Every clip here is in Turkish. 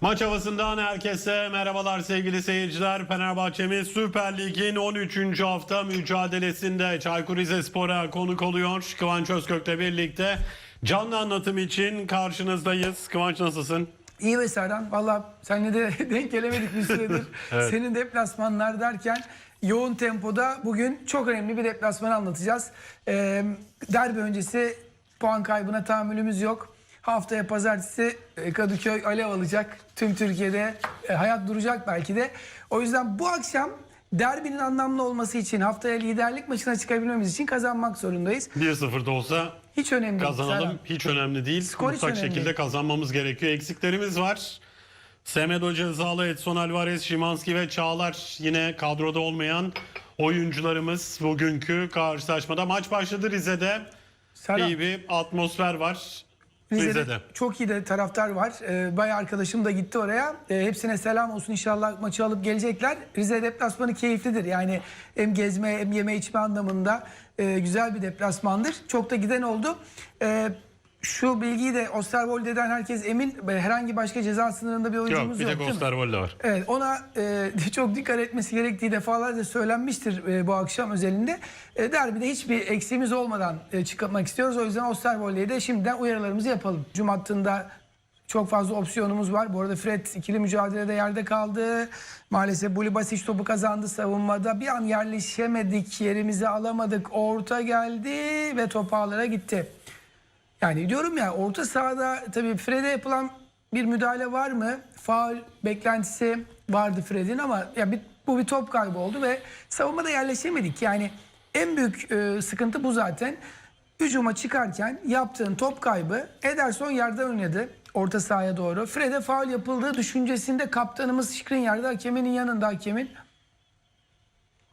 Maç havasından herkese merhabalar sevgili seyirciler. Fenerbahçe'miz Süper Lig'in 13. hafta mücadelesinde Çaykur Rizespor'a konuk oluyor. Kıvanç Özkök'le birlikte canlı anlatım için karşınızdayız. Kıvanç nasılsın? İyi ve Serhan. Valla seninle de denk gelemedik bir süredir. Evet. Senin deplasmanlar derken yoğun tempoda bugün çok önemli bir deplasmanı anlatacağız. Ee, derbi öncesi puan kaybına tahammülümüz yok. Haftaya pazartesi e, Kadıköy alev alacak. Tüm Türkiye'de e, hayat duracak belki de. O yüzden bu akşam derbinin anlamlı olması için haftaya liderlik maçına çıkabilmemiz için kazanmak zorundayız. 1-0 da olsa Hiç önemli değil. kazanalım. Serhan. Hiç önemli değil. Skor Mutlak önemli şekilde değil. kazanmamız gerekiyor. Eksiklerimiz var. Semedo cezalı, Edson Alvarez, Şimanski ve Çağlar yine kadroda olmayan oyuncularımız bugünkü karşılaşmada. Maç başladı Rize'de. Serhan. İyi bir atmosfer var Rize'de, Rize'de. çok iyi de taraftar var. Ee, bayağı arkadaşım da gitti oraya. Ee, hepsine selam olsun inşallah maçı alıp gelecekler. Rize deplasmanı keyiflidir. Yani hem gezme hem yeme içme anlamında e, güzel bir deplasmandır. Çok da giden oldu. Ee, şu bilgiyi de Osterwolde'den herkes emin. Herhangi başka ceza sınırında bir Yok oyuncumuz bir yok, tek değil mi? Osterwolde var. Evet ona e, çok dikkat etmesi gerektiği defalarca söylenmiştir e, bu akşam özelinde. E, derbide hiçbir eksiğimiz olmadan e, çıkartmak istiyoruz. O yüzden Osterwolde'ye de şimdiden uyarılarımızı yapalım. Cum hattında çok fazla opsiyonumuz var. Bu arada Fred ikili mücadelede yerde kaldı. Maalesef Bulibasic topu kazandı savunmada. Bir an yerleşemedik, yerimizi alamadık. Orta geldi ve top ağlara gitti. Yani diyorum ya orta sahada tabii Fred'e yapılan bir müdahale var mı? Faul beklentisi vardı Fred'in ama ya bir, bu bir top kaybı oldu ve savunmada yerleşemedik. Yani en büyük e, sıkıntı bu zaten. Hücuma çıkarken yaptığın top kaybı Ederson yerden oynadı orta sahaya doğru. Fred'e faul yapıldığı düşüncesinde kaptanımız Skriniar'da hakemin yanında hakemin.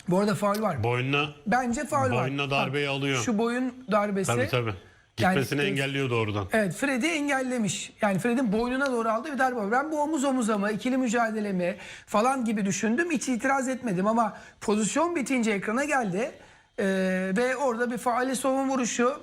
Bu arada faul var. Boynuna Bence faul var. Boynuna darbeyi Bak, alıyor. Şu boyun darbesi. tabii tabii. Yani, Gitmesini e, engelliyor doğrudan. Evet Fred'i engellemiş. Yani Fred'in boynuna doğru aldığı bir darbe. Ben bu omuz omuza mı, ikili mücadele mi falan gibi düşündüm. Hiç itiraz etmedim ama pozisyon bitince ekrana geldi. Ee, ve orada bir faali savun vuruşu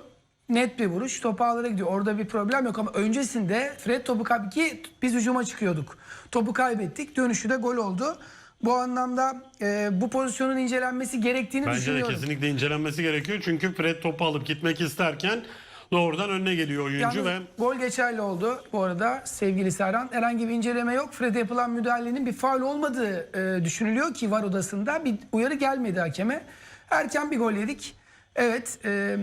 net bir vuruş. Top ağlara gidiyor. Orada bir problem yok ama öncesinde Fred topu ki biz hücuma çıkıyorduk. Topu kaybettik. Dönüşü de gol oldu. Bu anlamda e, bu pozisyonun incelenmesi gerektiğini Bence de düşünüyorum. kesinlikle incelenmesi gerekiyor. Çünkü Fred topu alıp gitmek isterken doğrudan önüne geliyor oyuncu ve gol geçerli oldu bu arada sevgili Serhan. Herhangi bir inceleme yok. Fred'e yapılan müdahalenin bir faul olmadığı e, düşünülüyor ki var odasında. Bir uyarı gelmedi hakeme. Erken bir gol yedik. Evet e,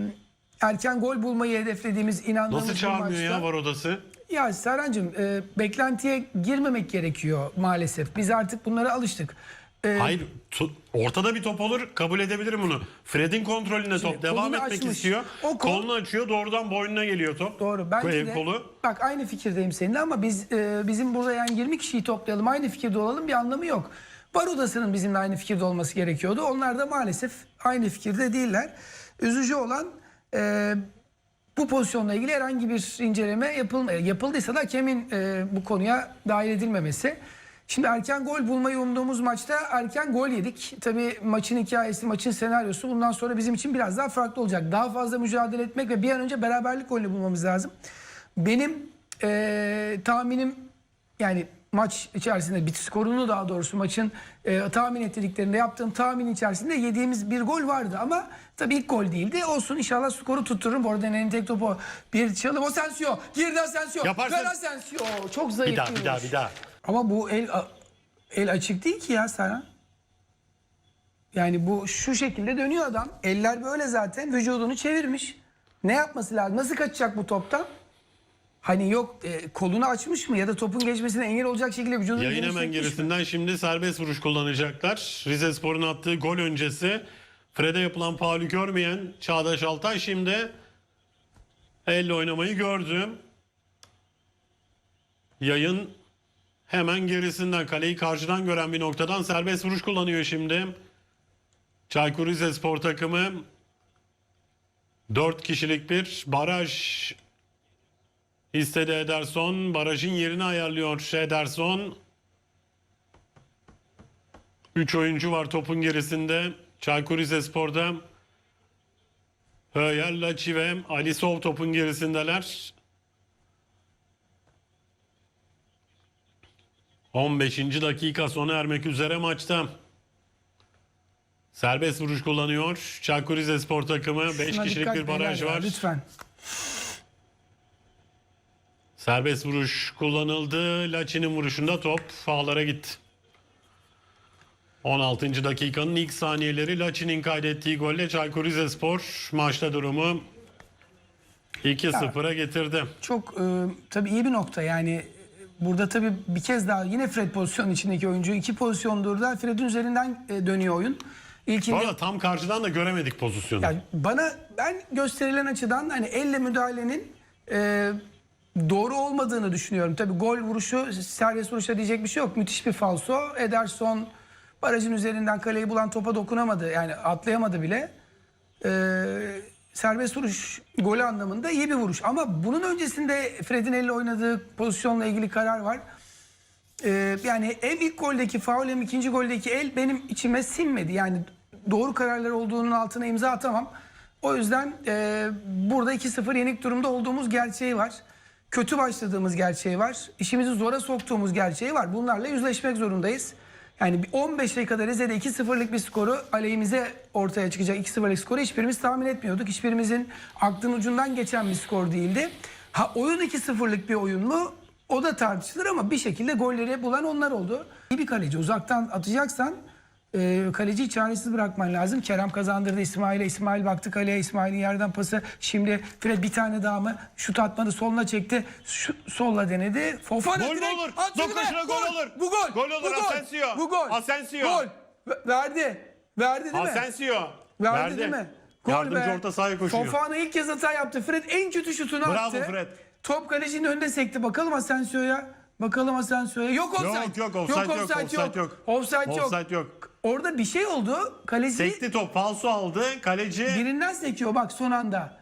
erken gol bulmayı hedeflediğimiz inandığımız nasıl çağırmıyor ya var odası? Ya Serhan'cığım e, beklentiye girmemek gerekiyor maalesef. Biz artık bunlara alıştık. E, Hayır tu- ortada bir top olur kabul edebilirim bunu. Fred'in kontrolünde top devam etmek açmış. istiyor. O kol- Kolunu açıyor doğrudan boynuna geliyor top. Doğru. Bence El de, kolu. bak aynı fikirdeyim seninle ama biz e, bizim burada yani 20 kişiyi toplayalım aynı fikirde olalım bir anlamı yok. Var odasının bizimle aynı fikirde olması gerekiyordu. Onlar da maalesef aynı fikirde değiller. Üzücü olan e, bu pozisyonla ilgili herhangi bir inceleme yapılma, yapıldıysa da hakemin e, bu konuya dahil edilmemesi. Şimdi erken gol bulmayı umduğumuz maçta erken gol yedik. Tabii maçın hikayesi, maçın senaryosu bundan sonra bizim için biraz daha farklı olacak. Daha fazla mücadele etmek ve bir an önce beraberlik golü bulmamız lazım. Benim e, tahminim yani maç içerisinde bit skorunu daha doğrusu maçın e, tahmin ettiklerinde yaptığım tahmin içerisinde yediğimiz bir gol vardı ama tabii ilk gol değildi. Olsun inşallah skoru tuttururum. Bu arada Nene'nin tek topu bir çalım. Asensio. Girdi Asensio. Yaparsın. Ver Asensio. Çok zayıf Bir daha bir daha bir daha. Ama bu el el açık değil ki ya Serhan. Yani bu şu şekilde dönüyor adam. Eller böyle zaten vücudunu çevirmiş. Ne yapması lazım? Nasıl kaçacak bu toptan? Hani yok e, kolunu açmış mı ya da topun geçmesine engel olacak şekilde vücudunu Yayın hemen gerisinden şimdi serbest vuruş kullanacaklar. Rize Spor'un attığı gol öncesi Fred'e yapılan faulü görmeyen Çağdaş Altay şimdi elle oynamayı gördü. Yayın hemen gerisinden kaleyi karşıdan gören bir noktadan serbest vuruş kullanıyor şimdi. Çaykur Rizespor takımı 4 kişilik bir baraj istedi Ederson. Barajın yerini ayarlıyor Ederson. 3 oyuncu var topun gerisinde. Çaykur Rizespor'da Höyel, Laçi ve Alisov topun gerisindeler. 15. dakika sona ermek üzere maçta. Serbest vuruş kullanıyor. Çaykur Rizespor takımı 5 Şuna kişilik bir baraj var. Lütfen. Serbest vuruş kullanıldı. Laçin'in vuruşunda top ağlara gitti. 16. dakikanın ilk saniyeleri Laçin'in kaydettiği golle Çaykur Rizespor maçta durumu 2-0'a getirdi. Çok e, tabii iyi bir nokta yani burada tabii bir kez daha yine Fred pozisyonun içindeki oyuncu iki pozisyondur da Fred'in üzerinden e, dönüyor oyun. İlkinde arada tam karşıdan da göremedik pozisyonu. yani bana ben gösterilen açıdan hani elle müdahalenin e, doğru olmadığını düşünüyorum. Tabii gol vuruşu serbest vuruşta diyecek bir şey yok. Müthiş bir falso. Ederson barajın üzerinden kaleyi bulan topa dokunamadı. Yani atlayamadı bile. Ee, serbest vuruş golü anlamında iyi bir vuruş. Ama bunun öncesinde Fred'in elle oynadığı pozisyonla ilgili karar var. Ee, yani hem ilk goldeki faul hem ikinci goldeki el benim içime sinmedi. Yani doğru kararlar olduğunun altına imza atamam. O yüzden e, burada 2-0 yenik durumda olduğumuz gerçeği var. Kötü başladığımız gerçeği var. İşimizi zora soktuğumuz gerçeği var. Bunlarla yüzleşmek zorundayız. Yani bir 15 dakikada Rize'de 2-0'lık bir skoru aleyhimize ortaya çıkacak 2-0'lık skoru hiçbirimiz tahmin etmiyorduk. Hiçbirimizin aklın ucundan geçen bir skor değildi. Ha oyun 2-0'lık bir oyun mu? O da tartışılır ama bir şekilde golleri bulan onlar oldu. İyi bir kaleci uzaktan atacaksan e, kaleciyi çaresiz bırakman lazım. Kerem kazandırdı İsmail'e. İsmail baktı kaleye. İsmail'in yerden pası. Şimdi Fred bir tane daha mı? Şut atmadı. Soluna çekti. Şu, solla denedi. Fofana Gol direkt olur? Dokunuşuna be! gol olur. Bu gol. Gol olur, Bu gol. Asensio. Bu gol. Asensio. Gol. Ve- Verdi. Verdi değil mi? Asensio. Verdi, değil mi? Gol Yardımcı be. orta sahaya koşuyor. Fofana ilk kez hata yaptı. Fred en kötü şutunu Bravo attı. Fred. Top kalecinin önünde sekti. Bakalım Asensio'ya. Bakalım Asensio'ya. Yok offside. Yok yok offside yok. Offside yok. Offside yok. Offside yok. Orada bir şey oldu. Kaleci Sekti top falso aldı. Kaleci birinden sekiyor bak son anda.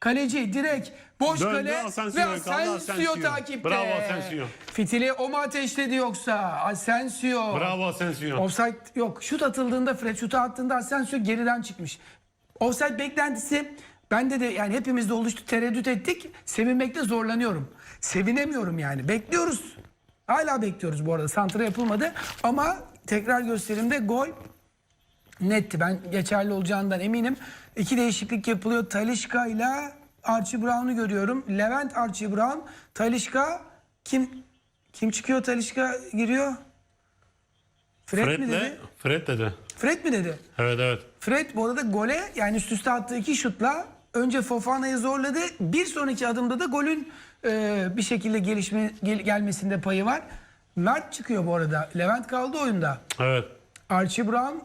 Kaleci direkt boş Döndü, kale Asensio'ya ve kaldı, Asensio, Asensio. takipte. Bravo Asensio. Fitili o mu ateşledi yoksa? Asensio. bravo Asensio. Offside yok. Şut atıldığında Fred şutu attığında Asensio geriden çıkmış. Offside beklentisi bende de yani hepimizde oluştu. Tereddüt ettik. Sevinmekte zorlanıyorum. Sevinemiyorum yani. Bekliyoruz. Hala bekliyoruz bu arada. Santra yapılmadı. Ama tekrar gösterimde gol netti. Ben geçerli olacağından eminim. İki değişiklik yapılıyor. Talişka ile Archie Brown'u görüyorum. Levent Archie Brown. Talişka kim kim çıkıyor Talişka giriyor? Fred, mi dedi? Fred dedi. Fred mi dedi? Evet evet. Fred bu arada gole yani üst üste attığı iki şutla önce Fofana'yı zorladı. Bir sonraki adımda da golün e, bir şekilde gelişme gel- gelmesinde payı var. Mert çıkıyor bu arada. Levent kaldı oyunda. Evet. Archie Brown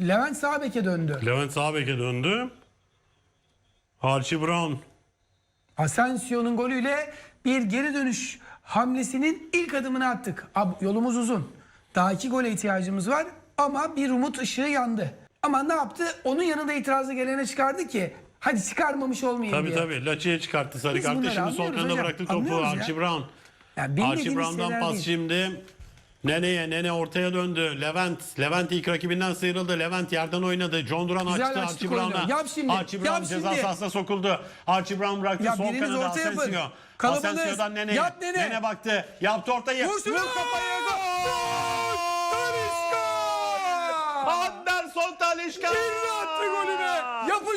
Levent sağ beke döndü. Levent sağ beke döndü. Archie Brown. Asensio'nun golüyle bir geri dönüş hamlesinin ilk adımını attık. Ab, yolumuz uzun. Daha iki gole ihtiyacımız var ama bir umut ışığı yandı. Ama ne yaptı? Onun yanında itirazı gelene çıkardı ki hadi çıkarmamış olmayayım Tabii diye. tabii. Laçi'ye çıkarttı sarı kartı. Şimdi sol kanada bıraktı topu. Archie Brown. Yani Archie Brown'dan pas şimdi. Nene'ye, Nene ortaya döndü. Levent, Levent ilk rakibinden sıyrıldı. Levent yerden oynadı. John Duran Güzel açtı Archie. Brown'a. Yap şimdi, Archie Brown yap ceza şimdi. sahasına sokuldu. Archie Brown bıraktı Ya sol yapın. Asensio. Asensio'dan Nene'ye. Yap Nene. Nene baktı. Yaptı ortayı. Vur kafayı. Gol! Anderson Talişka. Birini attı golü be. Yapın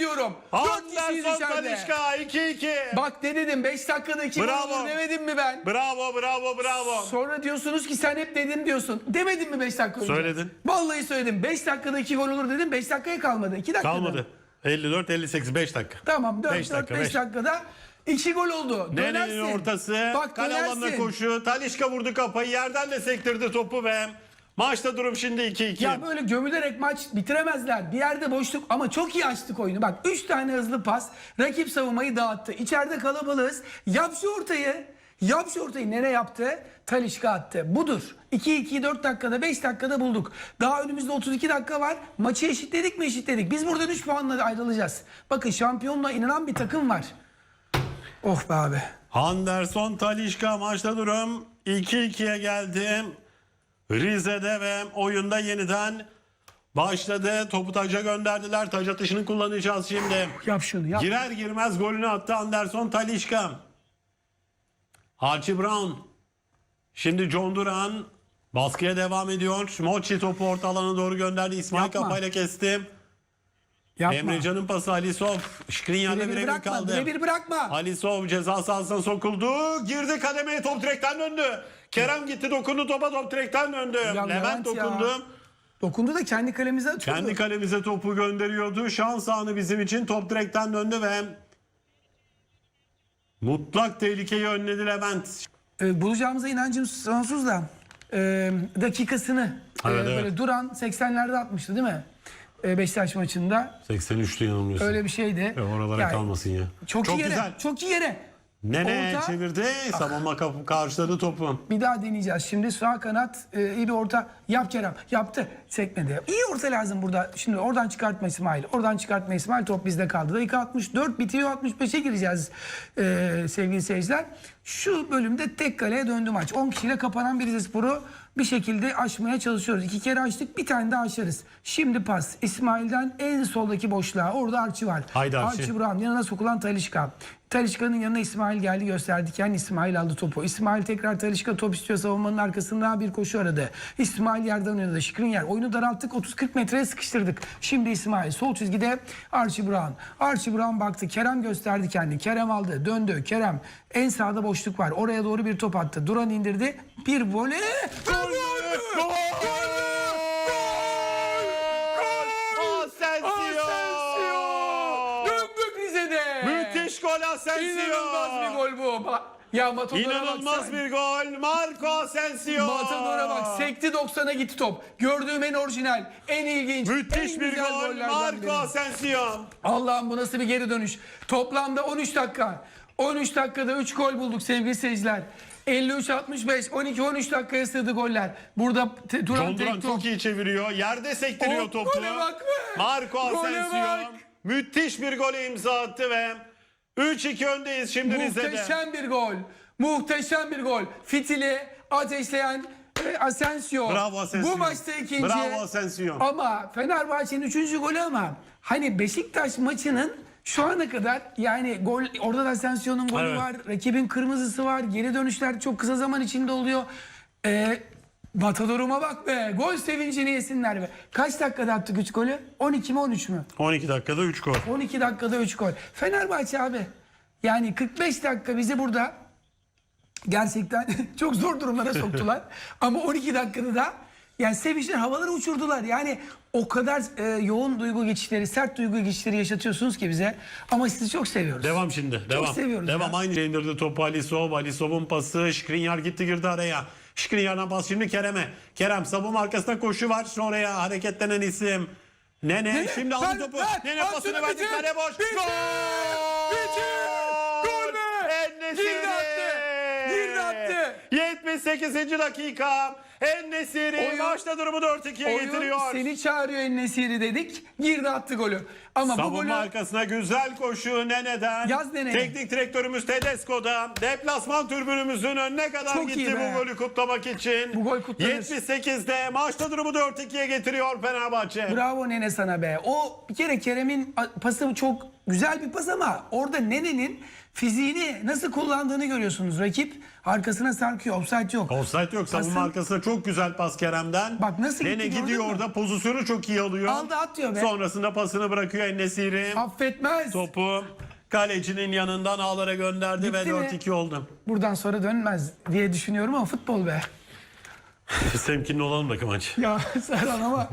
şu ortayı diyorum. Dört kişiyiz Anderson içeride. Talişka 2-2. Bak ne dedim 5 dakikada 2 gol Bravo. olur demedim mi ben? Bravo bravo bravo. Sonra diyorsunuz ki sen hep dedim diyorsun. Demedim mi 5 dakika önce? Söyledin. Vallahi söyledim. 5 dakikada 2 gol olur dedim. 5 dakikaya kalmadı. 2 dakikada. Kalmadı. 54 58 5 dakika. Tamam 4 Beş 4 dakika, 5 beş. dakikada 2 gol oldu. Dönersin. ortası. Bak kale alanına koşu. Talişka vurdu kafayı. Yerden de sektirdi topu ve maçta durum şimdi 2-2. Ya böyle gömülerek maç bitiremezler. Bir yerde boşluk ama çok iyi açtık oyunu. Bak 3 tane hızlı pas. Rakip savunmayı dağıttı. İçeride kalabalığız. Yap şu ortayı. Yap şu ortayı. Nereye yaptı? Talişka attı. Budur. 2-2'yi 4 dakikada 5 dakikada bulduk. Daha önümüzde 32 dakika var. Maçı eşitledik mi eşitledik. Biz buradan 3 puanla ayrılacağız. Bakın şampiyonluğa inanan bir takım var. Oh be abi. Anderson Talişka maçta durum 2-2'ye geldi. Rize'de ve oyunda yeniden başladı. Topu taca gönderdiler. Taç atışını kullanacağız şimdi. Yap şunu yap. Girer girmez golünü attı Anderson Talişka. Archie Brown. Şimdi John Duran baskıya devam ediyor. Mochi topu orta alana doğru gönderdi. İsmail Yapma. kafayla kesti. Yapma. Emrecan'ın pası Alisov. Birebir birebir bırakma. kaldı. Birebir bırakma. Alisov ceza sahasına sokuldu. Girdi kademeye top direkten döndü. Kerem gitti dokundu topa top direkten döndü. Levent, Levent ya. dokundu. Dokundu da kendi kalemize atıyordu. Kendi kalemize topu gönderiyordu. Şans anı bizim için top direkten döndü ve mutlak tehlikeyi önledi Levent. Ee, bulacağımıza inancım sonsuz da e, dakikasını e, Evet, evet. böyle duran 80'lerde atmıştı değil mi? E, Beşiktaş maçında. 83'lü yanılmıyorsun. Öyle bir şeydi. E, oralara Yani kalmasın ya. Çok, iyi yere. güzel. Çok iyi yere. Nene Orta. çevirdi. Savunma kapı karşıladı topu. Bir daha deneyeceğiz. Şimdi sağ kanat e, iyi bir orta. Yap Kerem. Yaptı. Sekmedi. İyi orta lazım burada. Şimdi oradan çıkartma İsmail. Oradan çıkartma İsmail. Top bizde kaldı. Dakika 64 bitiyor. 65'e gireceğiz e, sevgili seyirciler. Şu bölümde tek kaleye döndü maç. 10 kişiyle kapanan bir Rizespor'u bir şekilde aşmaya çalışıyoruz. İki kere açtık. Bir tane daha aşarız. Şimdi pas. İsmail'den en soldaki boşluğa. Orada Arçı var. Haydi Arçı. Arçı Burak'ın yanına sokulan Talişka. Talişka'nın yanına İsmail geldi gösterdikken İsmail aldı topu. İsmail tekrar Talişka top istiyor savunmanın arkasından bir koşu aradı. İsmail yerden oynadı. Şikrin Oyunu daralttık 30-40 metreye sıkıştırdık. Şimdi İsmail sol çizgide Archie Brown. Archie Brown baktı. Kerem gösterdi kendini. Kerem aldı. Döndü. Kerem en sağda boşluk var. Oraya doğru bir top attı. Duran indirdi. Bir voley. Gol! Gol! Asensio! Döndük Rize'de. Müthiş gol Asensio! İnanılmaz bir gol bu. Ya Matador'a İnanılmaz baksana. bir gol. Marco Asensio. Matador'a bak sekti 90'a gitti top. Gördüğüm en orijinal, en ilginç, Müthiş en bir güzel gol. Marco biri. Asensio. Allah'ım bu nasıl bir geri dönüş. Toplamda 13 dakika. 13 dakikada 3 gol bulduk sevgili seyirciler. 53-65, 12-13 dakikaya sığdı goller. Burada te, Duran Duran çok iyi çeviriyor. Yerde sektiriyor Hop, topu. gole bak be! Marco Asensio bak! müthiş bir gole imza attı ve 3-2 öndeyiz şimdi Rize'de. Muhteşem bir gol. Muhteşem bir gol. Fitili ateşleyen e, Asensio. Bravo Asensio. Bu maçta ikinci. Bravo Asensio. Ama Fenerbahçe'nin üçüncü golü ama hani Beşiktaş maçının şu ana kadar yani gol orada da Asensio'nun golü Evet. var. Rakibin kırmızısı var. Geri dönüşler çok kısa zaman içinde oluyor. Ee, Matador'uma bak be. Gol sevincini yesinler be. Kaç dakikada attık 3 golü? 12 mi 13 mü? 12 dakikada 3 gol. 12 dakikada 3 gol. Fenerbahçe abi yani 45 dakika bizi burada gerçekten çok zor durumlara soktular. Ama 12 dakikada da yani sevinçten havaları uçurdular. Yani o kadar e, yoğun duygu geçişleri, sert duygu geçişleri yaşatıyorsunuz ki bize. Ama sizi çok seviyoruz. Devam şimdi. Devam. seviyoruz Devam. ya. Aynı şey indirdi topu Alisov. Alisov'un pası. Şkrinyar gitti girdi araya. Şkrinyar'dan pas şimdi Kerem'e. Kerem savunma arkasında koşu var. Oraya hareketlenen isim. Nene, Nene, şimdi aldı topu. ver, Nene pasını verdi kale boş. bitir, Gol! bitir, gol be! Girdi attı, girdi attı. 78. dakika. En-Nesyri Oyun- maçta durumu 4-2'ye Oyun getiriyor. seni çağırıyor Enesiri dedik. Girdi attı golü. Ama bu Savunma golü arkasına güzel koşu Nene'den. Yaz Nene. Teknik direktörümüz Tedesco'da. Deplasman türbünümüzün önüne kadar Çok iyi gitti be. bu golü kutlamak için. Bu gol kutlanır. 78'de maçta durumu 4-2'ye getiriyor Fenerbahçe. Bravo Nene sana be. O bir kere Kerem'in pası çok güzel bir pas ama orada Nene'nin fiziğini nasıl kullandığını görüyorsunuz. Rakip arkasına sarkıyor. Offside yok. Offside yok. Savunma Pasın- arkasına çok güzel pas Kerem'den. Bak nasıl gitti, gidiyor orada pozisyonu çok iyi alıyor. Aldı, atıyor be. Sonrasında pasını bırakıyor Ennesiri. Affetmez. Topu kalecinin yanından ağlara gönderdi ve Gitti mi? 4-2 oldu. Buradan sonra dönmez diye düşünüyorum ama futbol be. Biz temkinli olalım da Kıvanç. Ya Serhan ama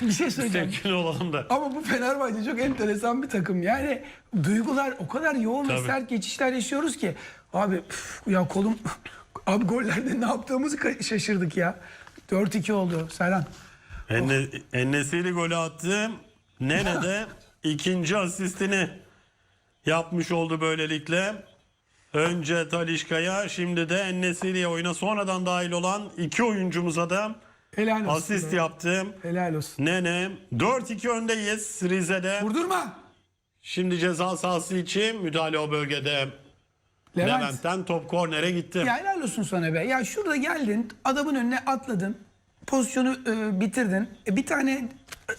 bir şey söyleyeceğim. Temkinli olalım da. Ama bu Fenerbahçe çok enteresan bir takım. Yani duygular o kadar yoğun ve Tabii. sert geçişler yaşıyoruz ki. Abi üf, ya kolum... Abi gollerde ne yaptığımızı ka- şaşırdık ya. 4-2 oldu Serhan. Enne, Ennesiri golü attı. Nerede? ikinci asistini yapmış oldu böylelikle. Önce Talişka'ya şimdi de Ennesiri'ye oyuna sonradan dahil olan iki oyuncumuza da Helal olsun. asist be. yaptı. Helal olsun. Nene 4-2 öndeyiz Rize'de. Vurdurma. Şimdi ceza sahası için müdahale o bölgede. Levent. Levent'ten top kornere gitti. Ya helal olsun sana be. Ya şurada geldin adamın önüne atladın. Pozisyonu e, bitirdin. E, bir tane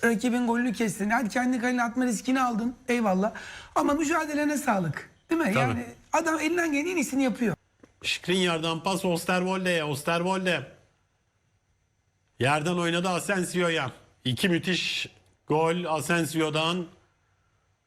rakibin golünü kestin. Hadi kendi kalene atma riskini aldın. Eyvallah. Ama mücadelene sağlık. Değil mi? Yani adam elinden gelen en iyisini yapıyor. Skriniar'dan pas Osterwolde'ye. Osterwolde. Yerden oynadı Asensio'ya. İki müthiş gol Asensio'dan.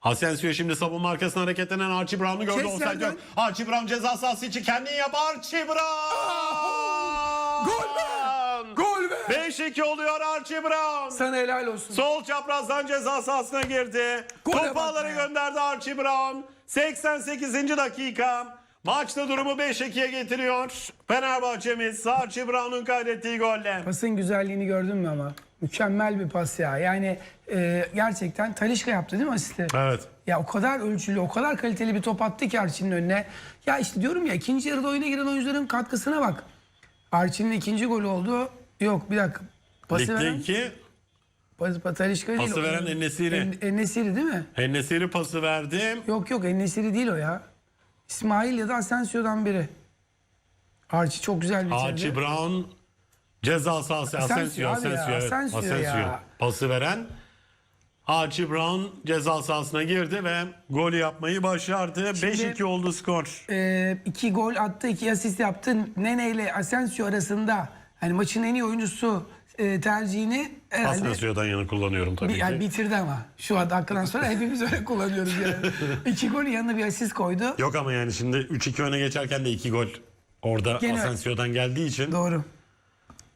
Asensio şimdi savunma arkasına hareketlenen Archie Brown'u gördü. Kes Offside yok. Archie Brown ceza sahası için kendini yap. Archie Brown! Gol be! Gol be! 5-2 oluyor Archie Brown. Sana helal olsun. Sol çaprazdan ceza sahasına girdi. Gole Topu ağlara gönderdi Archie Brown. 88. dakika. Maçta durumu 5-2'ye getiriyor. Fenerbahçe'miz Archie Brown'un kaydettiği golle. Pasın güzelliğini gördün mü ama? Mükemmel bir pas ya. Yani e, gerçekten Talişka yaptı değil mi asisti? Evet. Ya o kadar ölçülü, o kadar kaliteli bir top attı ki Arçin'in önüne. Ya işte diyorum ya ikinci yarıda oyuna giren oyuncuların katkısına bak. Arçin'in ikinci golü oldu. Yok bir dakika. Pası Ligde veren, 2. pas, pas, Talişka değil. Pası o. veren En-Nesyri. En- En-Nesyri değil mi? Ennesiri pası verdi. Yok yok En-Nesyri değil o ya. İsmail ya da Asensio'dan biri. Arçi çok güzel bitirdi. Archie Brown ceza sahası. Asensio Asensio. Asensio. evet. Asensio Asensio. Pası veren. Archie Brown ceza sahasına girdi ve golü yapmayı başardı. 5-2 oldu skor. İki gol attı, iki asist yaptı. Nene ile Asensio arasında hani maçın en iyi oyuncusu e, tercihini herhalde Asensio'dan yana kullanıyorum tabii bir, yani ki. bitirdi ama. Şu dakikadan sonra hepimiz öyle kullanıyoruz yani. iki golün yanına bir asist koydu. Yok ama yani şimdi 3-2 öne geçerken de 2 gol orada Gene- Asensio'dan geldiği için Doğru.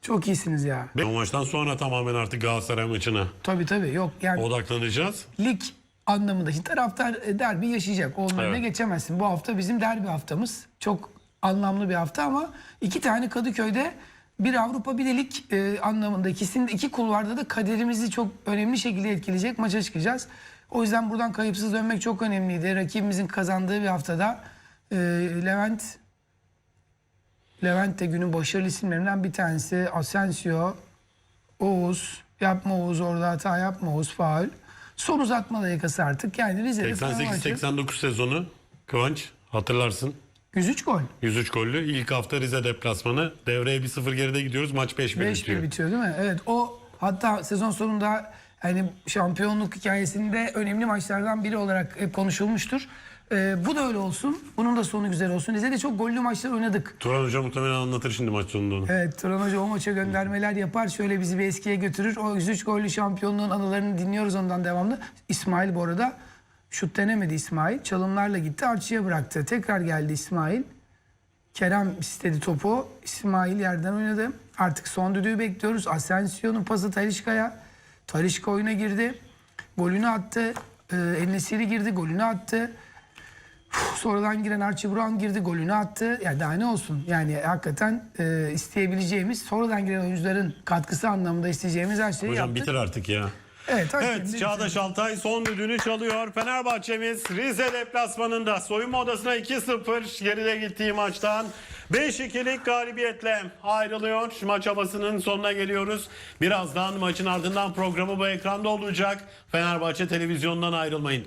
Çok iyisiniz ya. o maçtan sonra tamamen artık Galatasaray maçına Tabii tabii yok yani odaklanacağız. lig anlamında şimdi taraftar e, derbi yaşayacak. Önüne Evet. geçemezsin. Bu hafta bizim derbi haftamız. Çok anlamlı bir hafta ama iki tane Kadıköy'de bir Avrupa bir de lig e, anlamında ikisinin iki kulvarda da kaderimizi çok önemli şekilde etkileyecek maça çıkacağız. O yüzden buradan kayıpsız dönmek çok önemliydi. Rakibimizin kazandığı bir haftada e, Levent Levent de günün başarılı isimlerinden bir tanesi. Asensio, Oğuz, yapma Oğuz orada hata yapma Oğuz faul. Son uzatma dakikası artık. Yani Rize'de Fenerbahçe 88-89 sezonu Kıvanç hatırlarsın. 103 gol. 103 gollü ilk hafta Rize deplasmanı. Devreye 1-0 geride gidiyoruz. Maç 5-1 5-1 bitiyor. bitiyor değil mi? Evet o hatta sezon sonunda hani şampiyonluk hikayesinde önemli maçlardan biri olarak hep konuşulmuştur. Ee, bu da öyle olsun. Bunun da sonu güzel olsun. Rize'de çok gollü maçlar oynadık. Turan Hoca muhtemelen anlatır şimdi maç sonunda onu. Evet Turan Hoca o maça göndermeler yapar. Şöyle bizi bir eskiye götürür. O 103 gollü şampiyonluğun anılarını dinliyoruz ondan devamlı. İsmail bu arada şut denemedi İsmail. Çalımlarla gitti. Arçı'ya bıraktı. Tekrar geldi İsmail. Kerem istedi topu. İsmail yerden oynadı. Artık son düdüğü bekliyoruz. Asensio'nun pası Talişka'ya. Talişka oyuna girdi. Golünü attı. Ee, Enesiri girdi. Golünü attı. Uf, Sonradan giren Archie Brown girdi. Golünü attı. Ya daha ne olsun. Yani hakikaten e, isteyebileceğimiz, sonradan giren oyuncuların katkısı anlamında isteyeceğimiz her şeyi Hocam yaptık. bitir artık ya. Evet, Evet Çağdaş Altay son düdüğünü çalıyor. Fenerbahçe'miz Rize deplasmanında soyunma odasına 2-0 geride gittiği maçtan 5-2'lik galibiyetle ayrılıyor. Maç havasının sonuna geliyoruz. Birazdan maçın ardından programı bu ekranda olacak. Fenerbahçe televizyondan ayrılmayın.